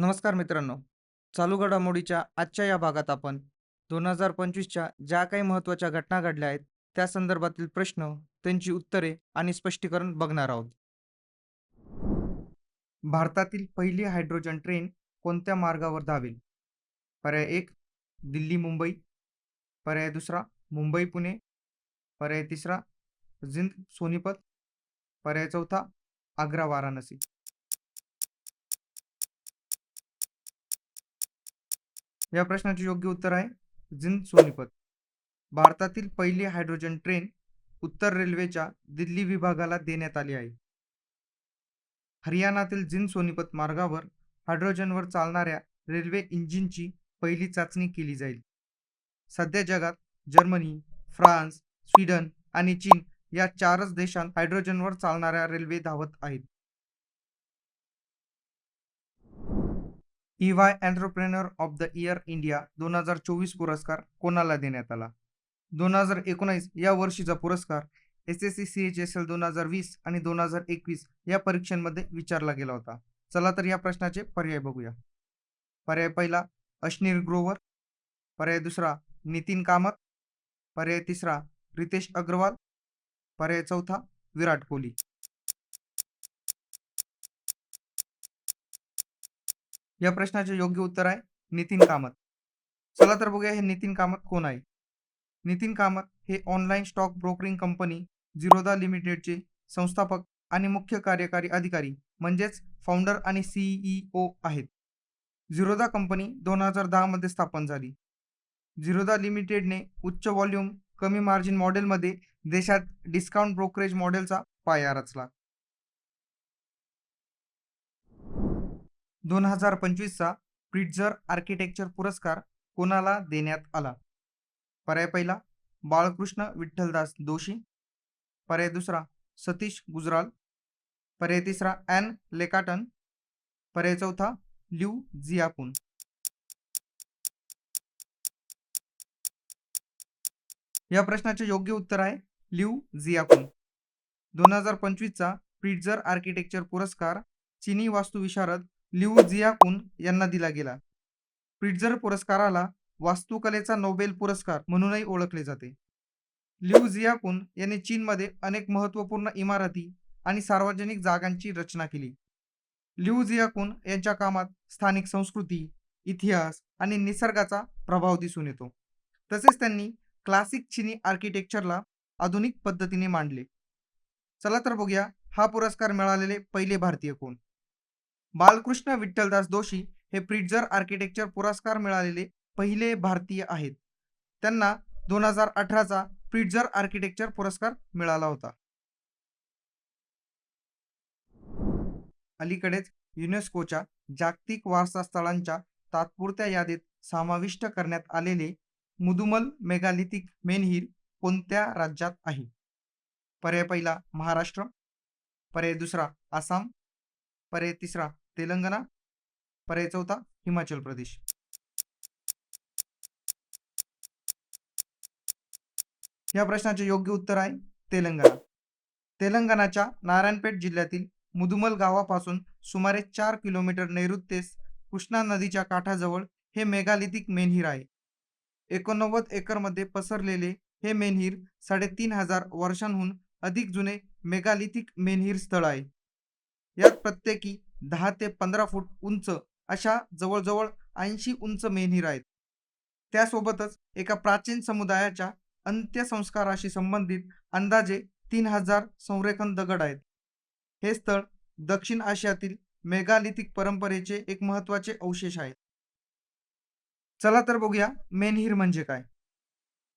नमस्कार मित्रांनो. चालू घडामोडीच्या आजच्या या भागात आपण 2025च्या ज्या काही महत्त्वाच्या घटना घडल्या आहेत, त्या संदर्भातील प्रश्न, त्यांची उत्तरे आणि स्पष्टीकरण बघणार आहोत. भारतातील पहिली हायड्रोजन ट्रेन कोणत्या मार्गावर धावेल? पर्याय एक दिल्ली-मुंबई, पर्याय दुसरा मुंबई-पुणे, पर्याय तिसरा जिंद-सोनीपत, पर्याय चौथा आग्रा-वाराणसी. या प्रश्नाचे योग्य उत्तर आहे जिंद-सोनीपत. भारतातील पहिली हायड्रोजन ट्रेन उत्तर रेल्वेच्या दिल्ली विभागाला देण्यात आली आहे. हरियाणातील जिंद-सोनीपत मार्गावर हायड्रोजनवर चालणाऱ्या रेल्वे इंजिनची पहिली चाचणी केली जाईल. सध्या जगात जर्मनी, फ्रान्स, स्वीडन आणि चीन या चारच देशांत हायड्रोजनवर चालणाऱ्या रेल्वे धावत आहेत. E Y entrepreneur of the year India दोन हजार चोवीस पुरस्कार कोणाला देण्यात आला? दोन हजार एकोणीस या वर्षीचा पुरस्कार S S C C H S L दोन हजार वीस आणि दोन हजार एकवीस या परीक्षांमध्ये विचारला गेला होता. चला तर या प्रश्नाचे पर्याय बघूया. पर्याय पहिला अश्नीर ग्रोवर, पर्याय दुसरा नितीन कामत, पर्याय तिसरा रितेश अग्रवाल, पर्याय चौथा विराट कोहली. या प्रश्नाचे योग्य उत्तर आहे नितीन कामत. चला तर बघूया हे नितीन कामत कोण आहे? नितीन कामत हे online stock brokering company Zerodha लिमिटेडचे संस्थापक आणि मुख्य कार्यकारी अधिकारी म्हणजेच फाउंडर आणि सीईओ आहेत. झिरोदा कंपनी दोन हजार दहा मध्ये स्थापन झाली. झिरोदा लिमिटेडने उच्च व्हॉल्यूम कमी मार्जिन मॉडेलमध्ये देशात डिस्काउंट ब्रोकरेज मॉडेलचा पाया रचला. दोन हजार पंचवीसचा प्रिट्झर आर्किटेक्चर पुरस्कार कोणाला देण्यात आला? पर्याय पहिला बाळकृष्ण विठ्ठलदास दोशी, पर्याय दुसरा सतीश गुजराल, पर्याय तिसरा ॲन लेकाटन, पर्याय चौथा ल्यू झियापून या प्रश्नाचे योग्य उत्तर आहे ल्यू झियापून दोन हजार पंचवीसचा प्रिट्झर आर्किटेक्चर पुरस्कार चिनी वास्तुविशारद लिऊ झियाकुन यांना दिला गेला. प्रिट्झर पुरस्काराला वास्तुकलेचा नोबेल पुरस्कार म्हणूनही ओळखले जाते. लिऊ झियाकुन यांनी चीनमध्ये अनेक महत्त्वपूर्ण इमारती आणि सार्वजनिक जागांची रचना केली. लिऊ झियाकुन यांच्या कामात स्थानिक संस्कृती, इतिहास आणि निसर्गाचा प्रभाव दिसून येतो. तसेच त्यांनी क्लासिक चिनी आर्किटेक्चरला आधुनिक पद्धतीने मांडले. चला तर बघूया हा पुरस्कार मिळालेले पहिले भारतीय कोण? बालकृष्ण विठ्ठलदास दोशी हे प्रिट्झर आर्किटेक्चर पुरस्कार मिळालेले पहिले भारतीय आहेत. त्यांना दोन हजार अठराचा प्रिट्झर आर्किटेक्चर पुरस्कार मिळाला होता. अलीकडेच युनेस्कोच्या जागतिक वारसा स्थळांच्या तात्पुरत्या यादीत समाविष्ट करण्यात आलेले मुदुमल मेगालिथिक मेनहिर कोणत्या राज्यात आहे? पर्याय पहिला महाराष्ट्र, पर्याय दुसरा आसाम, पर्याय तिसरा तेलंगणा, पर्याय चौथा हिमाचल प्रदेश. या प्रश्नाचे योग्य उत्तर आहे तेलंगणा. तेलंगणाच्या नारायणपेठ जिल्ह्यातील मुदुमल गावापासून सुमारे चार किलोमीटर नैऋत्येस कृष्णा नदीच्या काठाजवळ हे मेगालिथिक मेनहीर आहे. एकोणनव्वद एकरमध्ये पसरलेले हे मेनहीर साडेतीन हजार वर्षांहून अधिक जुने मेगालिथिक मेनहीर स्थळ आहे. यात प्रत्येकी दहा ते पंधरा फूट उंच अशा जवळजवळ ऐंशी उंच मेनहीर आहेत. त्यासोबतच एका प्राचीन समुदायाच्या अंत्यसंस्काराशी संबंधित अंदाजे तीन हजार संरेखन दगड आहेत. हे स्थळ दक्षिण आशियातील मेगालिथिक परंपरेचे एक महत्त्वाचे अवशेष आहे. चला तर बघूया मेनहीर म्हणजे काय?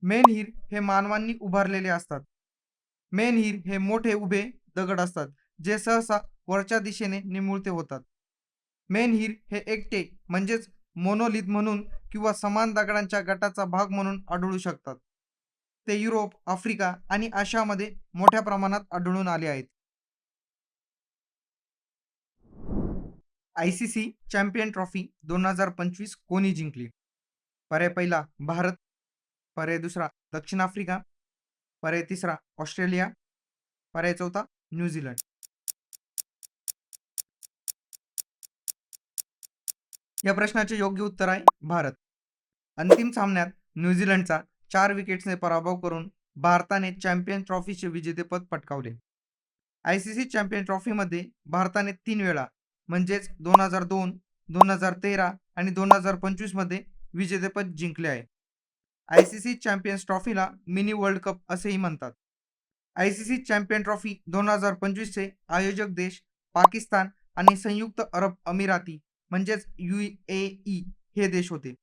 मेनहीर हे मानवांनी उभारलेले असतात. मेनहीर हे मोठे उभे दगड असतात जे सहसा वरच्या दिशेने निमुळते होतात. मेनहीर हे एकटे म्हणजेच मोनोलिथ म्हणून किंवा समान दगडांच्या गटाचा भाग म्हणून आढळू शकतात. ते युरोप, आफ्रिका आणि आशियामध्ये मोठ्या प्रमाणात आढळून आले आहेत. आयसीसी चॅम्पियन ट्रॉफी दोन हजार पंचवीस कोणी जिंकली? पर्याय पहिला भारत, पर्याय दुसरा दक्षिण आफ्रिका, पर्याय तिसरा ऑस्ट्रेलिया, पर्याय चौथा न्यूझीलंड. या प्रश्नाचे योग्य उत्तर आहे भारत. अंतिम सामन्यात न्यूझीलंडचा चार विकेट्सने पराभव करून भारताने चॅम्पियन ट्रॉफीचे विजेतेपद पटकावले. आय सी सी चॅम्पियन ट्रॉफीमध्ये भारताने तीन वेळा म्हणजेच दोन हजार दोन दोन हजार तेरा आणि दोन हजार पंचवीसमध्ये विजेतेपद जिंकले आहे. आय सी सी चॅम्पियन्स ट्रॉफीला मिनी वर्ल्ड कप असेही म्हणतात. I C C champion trophy दोन हजार पंचवीसचे आयोजक देश पाकिस्तान आणि संयुक्त अरब अमिराती म्हणजेच यू ए ई हे देश होते.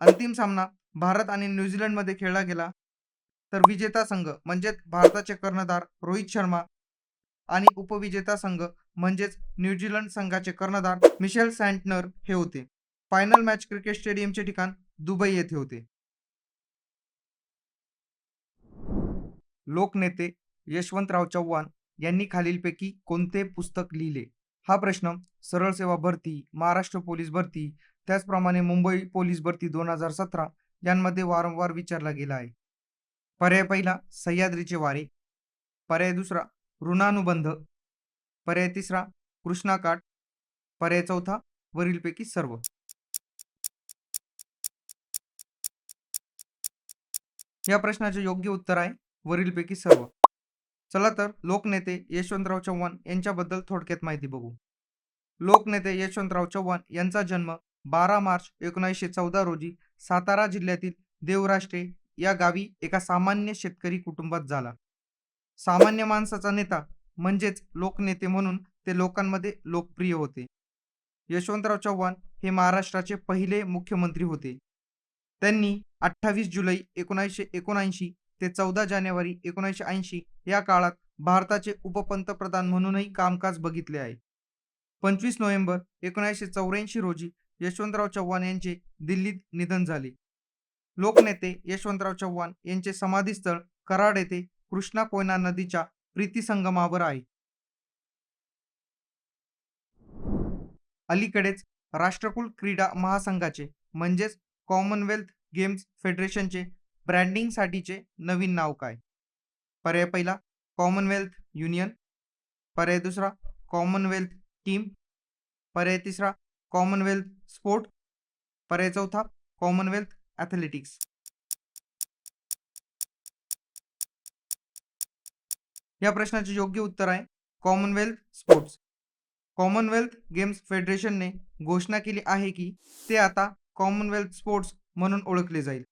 अंतिम सामना भारत आणि न्यूझीलंडमध्ये खेळला गेला. तर विजेता संघ म्हणजेच भारताचे कर्णधार रोहित शर्मा आणि उपविजेता संघ म्हणजेच न्यूझीलंड संघाचे कर्णधार मिशेल सँटनर हे होते. फायनल मॅच क्रिकेट स्टेडियमचे ठिकाण दुबई येथे होते. लोकनेते यशवंतराव चव्हाण यांनी खालीलपैकी कोणते पुस्तक लिहिले? हा प्रश्न सरळ सेवा भरती महाराष्ट्र पोलीस भरती त्याचप्रमाणे मुंबई पोलीस भरती दोन हजार सतरा यांमध्ये वारंवार विचारला गेला आहे. पर्याय पहिला सह्याद्रीचे वारे. पर्याय दुसरा ऋणानुबंध. पर्याय तिसरा कृष्णाकाठ पर्याय चौथा वरीलपैकी सर्व. या प्रश्नाचे योग्य उत्तर आहे वरीलपैकी सर्व. चला तर लोकनेते यशवंतराव चव्हाण यांच्याबद्दल थोडक्यात माहिती बघू. लोकनेते यशवंतराव चव्हाण यांचा जन्म बारा मार्च एकोणीसशे चौदा रोजी सातारा जिल्ह्यातील देवराष्ट्रे या गावी एका सामान्य शेतकरी कुटुंबात झाला. सामान्य माणसाचा नेता म्हणजेच लोकनेते म्हणून ते लोकांमध्ये लोकप्रिय होते. यशवंतराव चव्हाण हे महाराष्ट्राचे पहिले मुख्यमंत्री होते. त्यांनी अठ्ठावीस जुलै एकोणीसशे एकोणऐंशी ते चौदा जानेवारी एकोणीसशे ऐंशी या काळात भारताचे उपपंतप्रधान म्हणूनही कामकाज बघितले आहे. पंचवीस नोव्हेंबर एकोणीसशे चौऱ्याऐंशी रोजी यशवंतराव चव्हाण यांचे दिल्लीत निधन झाले. लोकनेते यशवंतराव चव्हाण यांचे समाधीस्थळ कराड येथे कृष्णा कोयना नदीच्या प्रीती संगमावर आहे. अलीकडेच राष्ट्रकुल क्रीडा महासंघाचे म्हणजेच कॉमनवेल्थ गेम्स फेडरेशनचे ब्रँडिंगसाठीचे नवीन नाव काय? पर्याय पहिला कॉमनवेल्थ युनियन पर्याय दुसरा कॉमनवेल्थ टीम पर्याय तिसरा कॉमनवेल्थ स्पोर्ट पर्याय चौथा कॉमनवेल्थ ॲथलेटिक्स या प्रश्नाचे योग्य उत्तर आहे कॉमनवेल्थ स्पोर्ट्स कॉमनवेल्थ गेम्स फेडरेशनने घोषणा केली आहे की ते आता कॉमनवेल्थ स्पोर्ट्स म्हणून ओळखले जाईल.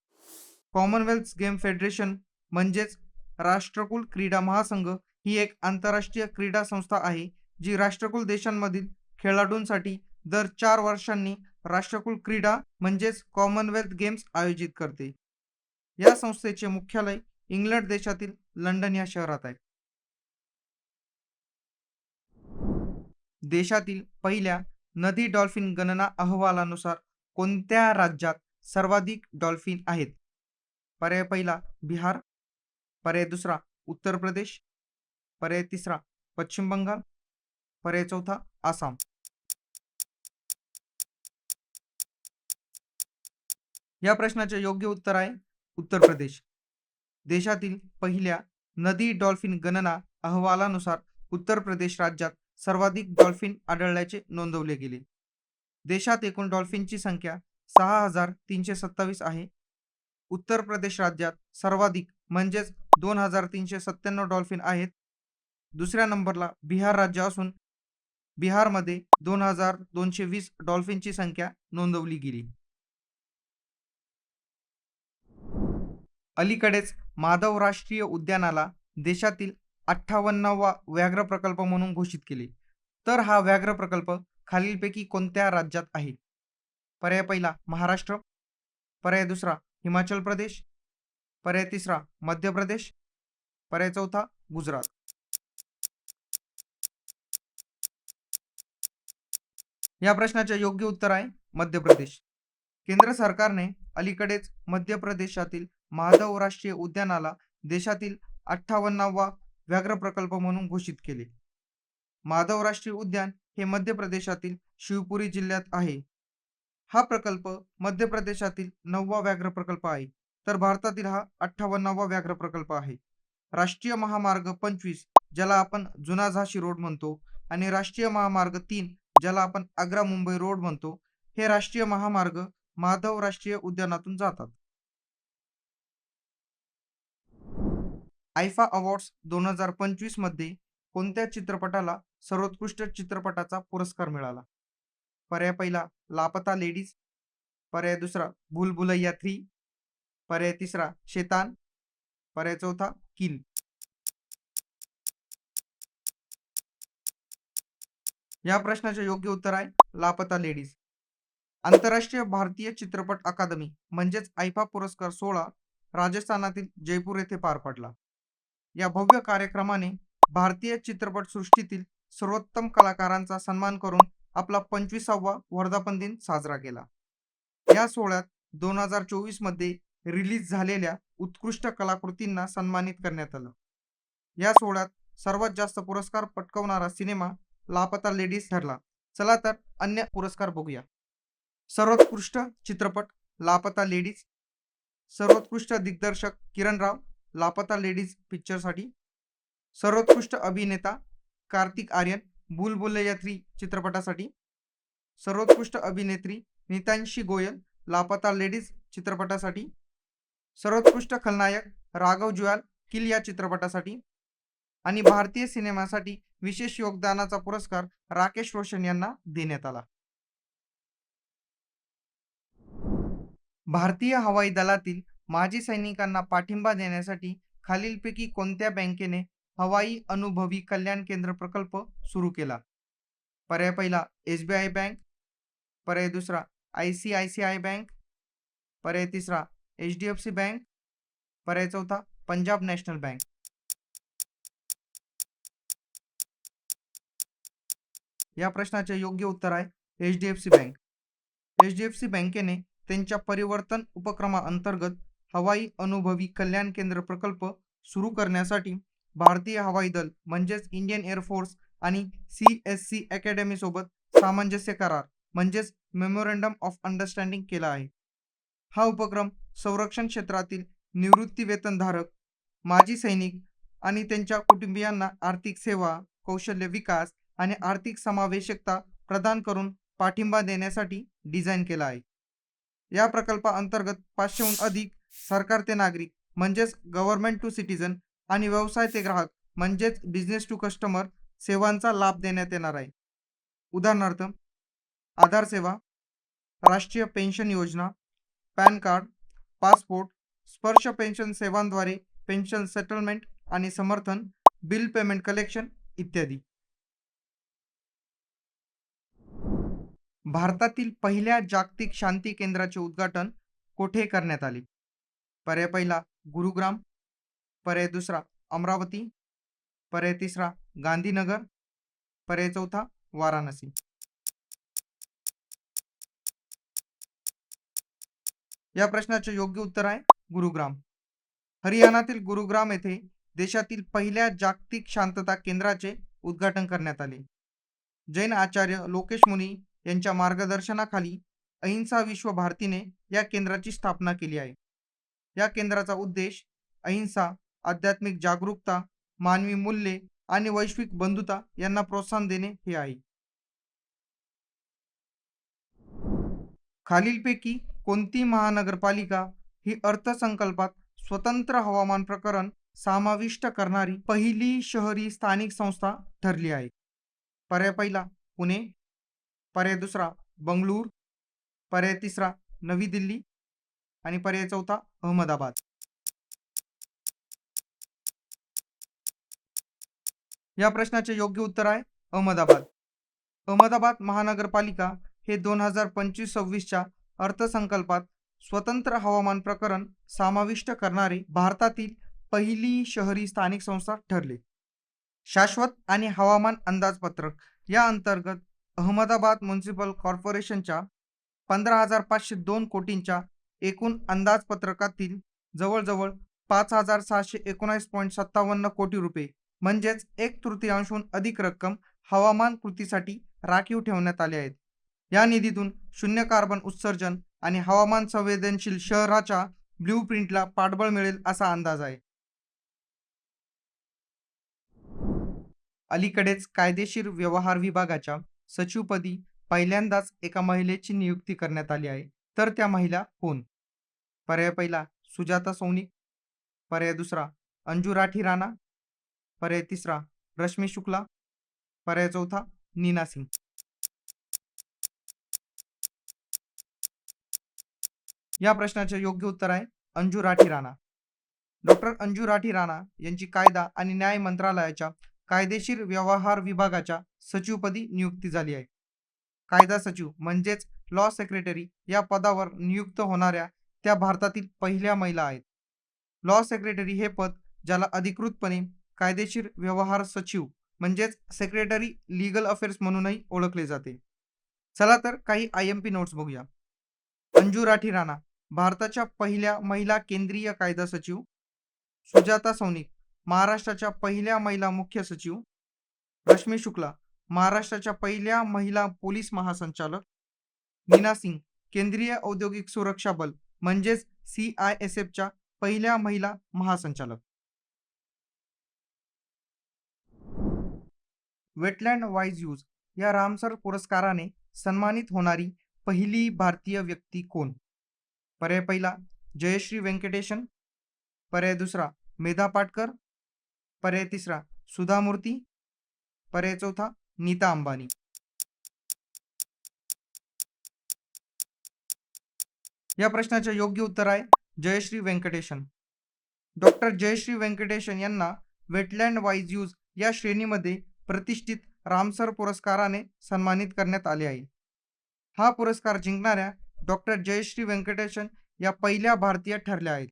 कॉमनवेल्थ गेम फेडरेशन म्हणजेच राष्ट्रकुल क्रीडा महासंघ ही एक आंतरराष्ट्रीय क्रीडा संस्था आहे जी राष्ट्रकुल देशांमधील खेळाडूंसाठी दर चार वर्षांनी राष्ट्रकुल क्रीडा म्हणजेच कॉमनवेल्थ गेम्स आयोजित करते. या संस्थेचे मुख्यालय इंग्लंड देशातील लंडन या शहरात आहे. देशातील पहिल्या नदी डॉल्फिन गणना अहवालानुसार कोणत्या राज्यात सर्वाधिक डॉल्फिन आहेत? पर्याय पहिला बिहार पर्याय दुसरा उत्तर प्रदेश पर्याय तिसरा पश्चिम बंगाल पर्याय चौथा आसाम. या प्रश्नाचे योग्य उत्तर आहे उत्तर प्रदेश. देशातील पहिल्या नदी डॉल्फिन गणना अहवालानुसार उत्तर प्रदेश राज्यात सर्वाधिक डॉल्फिन आढळल्याचे नोंदवले गेले. देशात एकूण डॉल्फिनची संख्या सहा हजार तीनशे सत्तावीस आहे. उत्तर प्रदेश राज्यात सर्वाधिक म्हणजेच दोन हजार तीनशे सत्त्याण्णव डॉल्फिन आहेत. दुसऱ्या नंबरला बिहार राज्य असून बिहारमध्ये दोन हजार दोनशे वीस डॉल्फिनची संख्या नोंदवली गेली. अलीकडेच माधव राष्ट्रीय उद्यानाला देशातील अठ्ठावन्नावा व्याघ्र प्रकल्प म्हणून घोषित केले. तर हा व्याघ्र प्रकल्प खालीलपैकी कोणत्या राज्यात आहे? पर्याय पहिला महाराष्ट्र पर्याय दुसरा हिमाचल प्रदेश पर्याय तिसरा मध्य प्रदेश पर्याय चौथा गुजरात. या प्रश्नाचे योग्य उत्तर आहे मध्य प्रदेश. केंद्र सरकारने अलीकडेच मध्य प्रदेशातील माधव राष्ट्रीय उद्यानाला देशातील अठ्ठावन्नावा व्याघ्र प्रकल्प म्हणून घोषित केले. माधव राष्ट्रीय उद्यान हे मध्य प्रदेशातील शिवपुरी जिल्ह्यात आहे. हा प्रकल्प मध्य प्रदेशातील नववा व्याघ्र प्रकल्प आहे. तर भारतातील हा अठ्ठावन्नावा व्याघ्र प्रकल्प आहे. राष्ट्रीय महामार्ग पंचवीस ज्याला आपण जुना झाशी रोड म्हणतो आणि राष्ट्रीय महामार्ग तीन ज्याला आपण आग्रा मुंबई रोड म्हणतो हे राष्ट्रीय महामार्ग माधव राष्ट्रीय उद्यानातून जातात. आयफा अवॉर्ड्स दोन हजार पंचवीसमध्ये कोणत्या चित्रपटाला सर्वोत्कृष्ट चित्रपटाचा पुरस्कार मिळाला? पर्याय पहिला लापता लेडीज. पर्याय दुसरा भूलभुलैया थ्री. पर्याय तिसरा शेतान. पर्याय चौथा किल या प्रश्नाचे योग्य उत्तर आहे लापता लेडीज. आंतरराष्ट्रीय भारतीय चित्रपट अकादमी म्हणजेच आयफा पुरस्कार सोहळा राजस्थानातील जयपूर येथे पार पडला. या भव्य कार्यक्रमाने भारतीय चित्रपट सृष्टीतील सर्वोत्तम कलाकारांचा सन्मान करून आपला पंचवीसावा वर्धापन दिन साजरा केला. या सोहळ्यात दोन हजार चोवीसमध्ये रिलीज झालेल्या उत्कृष्ट कलाकृतींना सन्मानित करण्यात आलं. या सोहळ्यात सर्वात जास्त पुरस्कार पटकवणारा सिनेमा लापता लेडीज ठरला. चला तर अन्य पुरस्कार बघूया. सर्वोत्कृष्ट चित्रपट लापता लेडीज सर्वोत्कृष्ट दिग्दर्शक किरण राव लापता लेडीज पिक्चरसाठी सर्वोत्कृष्ट अभिनेता कार्तिक आर्यन बुलबुल भुलैया थ्री चित्रपटासाठी सर्वोत्कृष्ट अभिनेत्री नितांशी गोयल लापता लेडीज चित्रपटासाठी सर्वोत्कृष्ट खलनायक राघव जुयाल किल या चित्रपटासाठी आणि भारतीय सिनेमासाठी विशेष योगदानाचा पुरस्कार राकेश रोशन यांना देण्यात आला. भारतीय हवाई दलातील माजी सैनिकांना पाठिंबा देण्यासाठी खालीलपैकी कोणत्या बँकेने हवाई अनुभवी कल्याण केंद्र प्रकल्प सुरू केला. पर्याय पहिला एस बी आय बँक. पर्याय दुसरा I C I C I bank. पर्याय तिसरा H D F C bank. पर्याय चौथा पंजाब नॅशनल बँक. या प्रश्नाचे योग्य उत्तर आहे H D F C bank. H D F C बँकेने त्यांच्या परिवर्तन उपक्रमाअंतर्गत हवाई अनुभवी कल्याण केंद्र प्रकल्प सुरू करण्यासाठी भारतीय हवाई दल म्हणजेच इंडियन एअरफोर्स आणि सी एस सी अकॅडमी सोबत सामंजस्य करार म्हणजेच मेमोरेंडम ऑफ अंडरस्टँडिंग केला आहे. हा उपक्रम संरक्षण क्षेत्रातील निवृत्ती वेतनधारक माजी सैनिक आणि त्यांच्या कुटुंबियांना आर्थिक सेवा कौशल्य विकास आणि आर्थिक समावेशकता प्रदान करून पाठिंबा देण्यासाठी डिझाईन केला आहे. या प्रकल्पाअंतर्गत पाचशेहून अधिक सरकार ते नागरिक म्हणजेच गव्हर्नमेंट टू सिटीजन आणि व्यवसाय ते ग्राहक म्हणजेच बिझनेस टू कस्टमर सेवांचा लाभ देण्यात येणार आहे. उदाहरणार्थ आधार सेवा राष्ट्रीय पेन्शन योजना PAN card passport Sparsh pension सेवांद्वारे पेन्शन सेटलमेंट आणि समर्थन बिल पेमेंट कलेक्शन इत्यादी. भारतातील पहिल्या जागतिक शांती केंद्राचे उद्घाटन कोठे करण्यात आले? पर्याय पहिला गुरुग्राम पर्याय दुसरा अमरावती पर्याय तिसरा गांधीनगर पर्याय चौथा वाराणसी. या प्रश्नाचे योग्य उत्तर आहे गुरुग्राम. हरियाणातील गुरुग्राम येथे देशातील पहिल्या जागतिक शांतता केंद्राचे उद्घाटन करण्यात आले. जैन आचार्य लोकेश मुनी यांच्या मार्गदर्शनाखाली अहिंसा विश्व भारतीने या केंद्राची स्थापना केली आहे. या केंद्राचा उद्देश अहिंसा आध्यात्मिक जागरूकता मानवी मूल्ये आणि वैश्विक बंधुता यांना प्रोत्साहन देणे हे आहे. खालीलपैकी कोणती महानगरपालिका ही अर्थसंकल्पात स्वतंत्र हवामान प्रकरण समाविष्ट करणारी पहिली शहरी स्थानिक संस्था ठरली आहे? पर्याय पहिला पुणे. पर्याय दुसरा बंगळूर. पर्याय तिसरा नवी दिल्ली. आणि पर्याय चौथा अहमदाबाद. या प्रश्नाचे योग्य उत्तर आहे अहमदाबाद. अहमदाबाद महानगरपालिका हे दोन हजार पंचवीस सव्वीसच्या अर्थसंकल्पात स्वतंत्र हवामान प्रकरण समाविष्ट करणारे भारतातील पहिली शहरी स्थानिक संस्था ठरले. शाश्वत आणि हवामान अंदाजपत्रक या अंतर्गत अहमदाबाद म्युन्सिपल कॉर्पोरेशनच्या पंधरा हजार पाचशे दोन कोटींच्या एकूण अंदाजपत्रकातील जवळजवळ पाच हजार सहाशे एकोणास पॉईंट सत्तावन्न कोटी रुपये म्हणजेच एक तृतीयांशहून अधिक रक्कम हवामान कृतीसाठी राखीव ठेवण्यात आले आहेत या निधीतून शून्य कार्बन उत्सर्जन आणि हवामान संवेदनशील शहराच्या ब्ल्यू प्रिंटला पाठबळ मिळेल असा अंदाज आहे. अलीकडेच कायदेशीर व्यवहार विभागाच्या सचिवपदी पहिल्यांदाच एका महिलेची नियुक्ती करण्यात आली आहे तर त्या महिला कोण? पर्याय पहिला सुजाता सोनी पर्याय दुसरा अंजू राठी राणा पर्याय तिसरा रश्मी शुक्ला. पर्याय चौथा नीना सिंग. या प्रश्नाचे योग्य उत्तर आहे अंजू राठी राणा. डॉक्टर अंजू राठी राणा यांची कायदा आणि न्याय मंत्रालयाच्या कायदेशीर व्यवहार विभागाच्या सचिवपदी नियुक्ती झाली आहे. कायदा सचिव म्हणजेच लॉ सेक्रेटरी या पदावर नियुक्त होणाऱ्या त्या भारतातील पहिल्या महिला आहेत. लॉ सेक्रेटरी हे पद ज्याला अधिकृतपणे कायदेशीर व्यवहार सचिव म्हणजेच सेक्रेटरी लीगल अफेअर्स म्हणूनही ओळखले जाते. चला तर काही आय एम पी नोट्स बघूया. अंजू राठी राणा भारताच्या पहिल्या महिला केंद्रीय कायदा सचिव. सुजाता सौनिक महाराष्ट्राच्या पहिल्या महिला मुख्य सचिव. रश्मी शुक्ला महाराष्ट्राच्या पहिल्या महिला पोलीस महासंचालक. मीना सिंग केंद्रीय औद्योगिक सुरक्षा बल म्हणजेच सी आय एस एफच्या पहिल्या महिला महासंचालक. Wetland wise use. या रामसर पुरस्काराने सन्मानित होणारी पहिली भारतीय व्यक्ती कोण? पर्याय पहिला जयश्री व्यंकटेशन पर्याय दुसरा मेधा पाटकर. पर्याय तिसरा सुधा मूर्ती. पर्याय चौथा नीता अंबानी. या प्रश्नाचे योग्य उत्तर आहे जयश्री व्यंकटेशन डॉक्टर जयश्री व्यंकटेशन यांना वेटलँड वाईज यूज या श्रेणीमध्ये प्रतिष्ठित रामसर पुरस्काराने सन्मानित करण्यात आले आहे. हा पुरस्कार जिंकणाऱ्या डॉक्टर जयश्री व्यंकटेशन या पहिल्या भारतीय ठरल्या आहेत.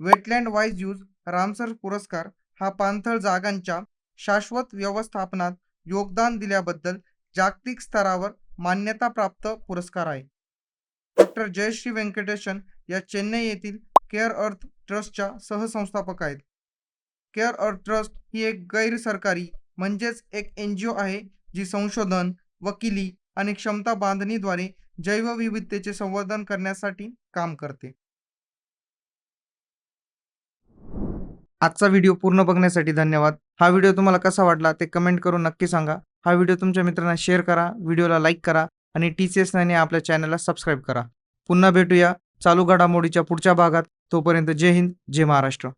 वेटलँड वाईज यूज रामसर पुरस्कार हा पाणथळ जागांच्या शाश्वत व्यवस्थापनात योगदान दिल्याबद्दल जागतिक स्तरावर मान्यताप्राप्त पुरस्कार आहे. डॉक्टर जयश्री व्यंकटेशन या चेन्नई येथील केअर अर्थ ट्रस्टच्या सहसंस्थापक आहेत. केअर अर्थ ट्रस्ट ही एक गैरसरकारी म्हणजेच एक एन जी ओ आहे जी संशोधन वकिली आणि क्षमता बांधणीद्वारे जैवविविधतेचे संवर्धन करण्यासाठी काम करते. आजचा व्हिडिओ पूर्ण बघण्यासाठी धन्यवाद. हा व्हिडिओ तुम्हाला कसा वाटला ते कमेंट करून नक्की सांगा. हा व्हिडिओ तुमच्या मित्रांना शेअर करा व्हिडिओला लाईक करा आणि टी सी एस नाईन आपल्या चॅनलला सबस्क्राईब करा. पुन्हा भेटूया चालू घडामोडीच्या पुढच्या भागात. तोपर्यंत जय हिंद जय महाराष्ट्र.